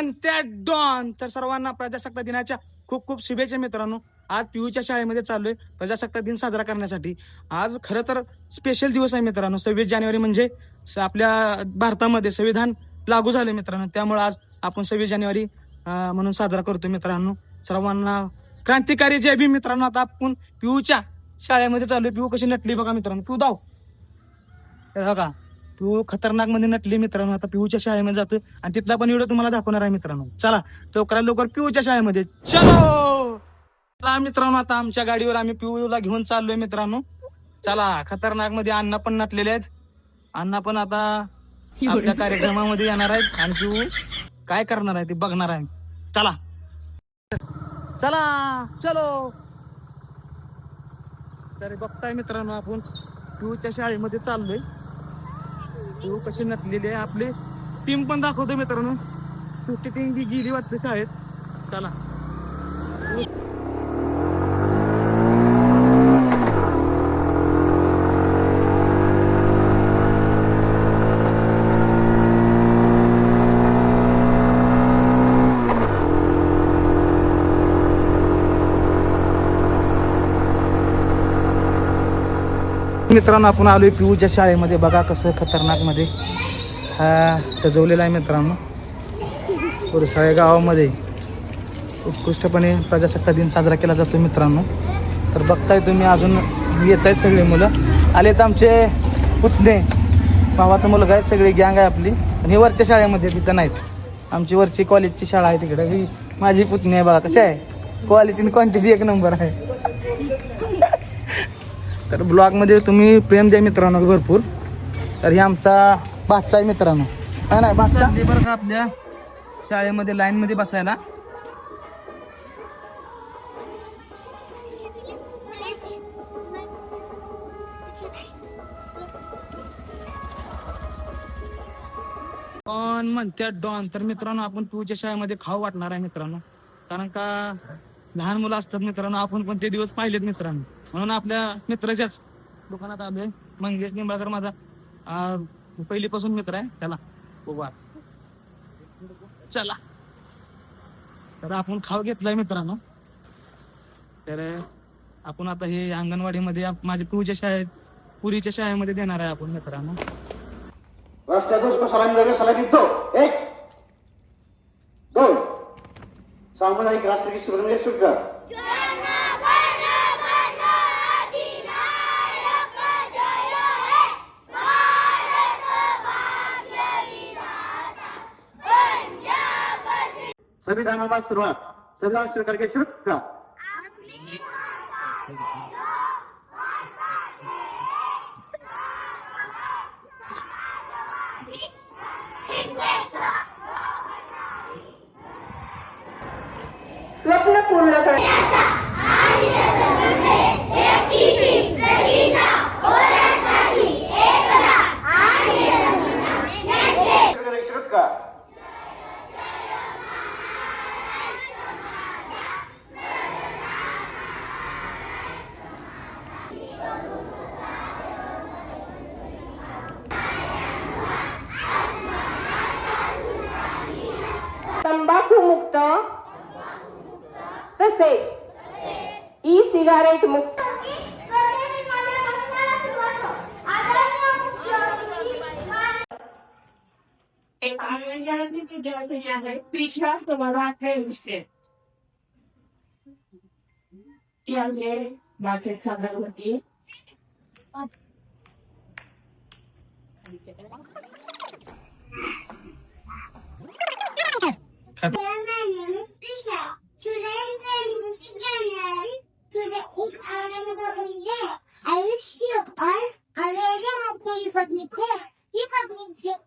म्हणत्या डॉन. तर सर्वांना प्रजासत्ताक दिनाच्या खूप खूप शुभेच्छा मित्रांनो. आज पियूच्या शाळेमध्ये चाललोय प्रजासत्ताक दिन साजरा करण्यासाठी. आज खरं तर स्पेशल दिवस आहे मित्रांनो. सव्वीस जानेवारी म्हणजे स- आपल्या भारतामध्ये संविधान लागू झाले मित्रांनो. त्यामुळे आज आपण सव्वीस जानेवारी म्हणून साजरा करतो मित्रांनो. सर्वांना क्रांतिकारी जय भीम मित्रांनो. आता आपण पिऊच्या शाळेमध्ये चाललोय. पिऊ कशी नटली बघा मित्रांनो. पिऊ दाव बघा. पिऊ खतरनाकमध्ये नटली मित्रांनो आता पिऊच्या शाळेमध्ये जातोय आणि तिथला पण व्हिडिओ तुम्हाला दाखवणार आहे मित्रांनो. चला लवकरात लवकर पिऊच्या शाळेमध्ये. चलो! चला मित्रांनो आता आमच्या गाडीवर आम्ही पिऊला घेऊन चाललोय मित्रांनो. चला खतरनाकमध्ये अण्णा पण नटलेले आहेत. अण्णा पण आता आपल्या कार्यक्रमामध्ये येणार आहेत आणि पिऊ काय करणार आहे ते बघणार आहे. चला. चला चलो. तर बघताय मित्रांनो आपण पिऊच्या शाळेमध्ये चाललोय. जीव कसे नटलेली आहे आपले. टीम पण दाखवतो मित्रांनो. सुट्टी टीम बी गेली वाटते शाळेत. चला. मित्रांनो आपण आलोय पिऊच्या शाळेमध्ये. बघा कसं खतरनाकमध्ये हा सजवलेला आहे मित्रांनो. पुरसाळे गावामध्ये उत्कृष्टपणे प्रजासत्ताक दिन साजरा केला जातो मित्रांनो. तर बघताय तुम्ही अजून येत आहेत सगळे मुलं. आले तर आमचे पुतणे. भावाचा मुलगा आहे सगळी गँग आहे आपली. आणि हे वरच्या शाळेमध्ये तिथं नाहीत. आमची वरची कॉलेजची शाळा आहे तिकडे. ही माझी पुतणी आहे बघा कशी आहे? क्वालिटी आणि क्वांटिटी एक नंबर आहे. तर ब्लॉगमध्ये तुम्ही प्रेम द्या मित्रांनो भरपूर. तर हे आमचा बादशा आहे मित्रांनो. हा नाही बादशा बरं का आपल्या शाळेमध्ये लाईनमध्ये बसायला. पण म्हणत्या डॉन तर मित्रांनो आपण तुझ्या शाळेमध्ये खाऊ वाटणार आहे मित्रांनो. कारण का लहान मुलं असतात मित्रांनो आपण पण ते दिवस पाहिलेत मित्रांनो. म्हणून आपल्या मित्राच्याच दुकानात आलोय. मंगेश निंबाळकर माझा अं, पहिलीपासून मित्र आहे. त्याला उभा चला. तर आपण खाऊ घेतलाय मित्रांनो. तर आपण आता हे अंगणवाडीमध्ये आप- माझ्या पूजा शाळेत पुरीच्या शाळेमध्ये देणार आहे आपण मित्रांनो. सलामी सलामी दो एक दोन. सामुदायिक राष्ट्र की सुरक्षा संविधानाला सुरुवात. संविधान स्वीकार के शुरू का स्वप्न पूर्ण करण्याचा तंबाखू मुक्त तसेच ई सिगारेट मुक्त एक आनंदाने विद्यार्थी आहे विश्वास याने माझे सादर होती I wish you all a very happy birthday.